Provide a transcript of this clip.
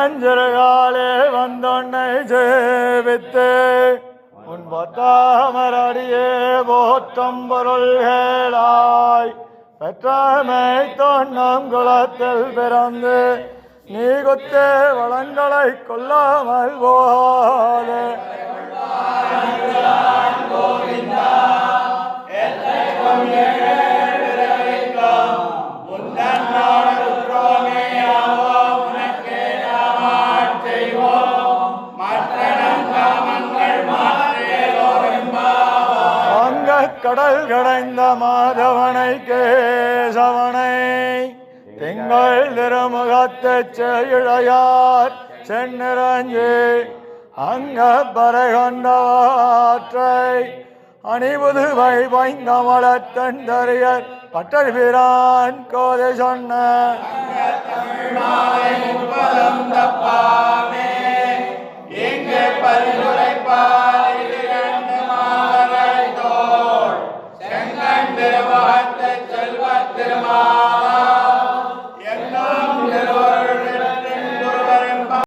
அஞ்சரகாலே வந்தொன்னை சேவித்து உன் பத்தாமரடியே போற்றம் பொருள்களாய் பெற்றமை தொன்னம் குலத்தில் பிறந்து நீ குத்தே வளங்களை கொல்லாமல் போலே. கடல் கடைந்த மாதவனை கேசவனை. திங்கள் திருமுகத்தை செய்யார் சென்னிறஞ்சி அங்க பறை கொண்டவாற்றை அணிபுதுவை வைங்கமலத்தன் தரியர் பட்டர் பிரான் கோதை சொன்ன. செல்வ திருமா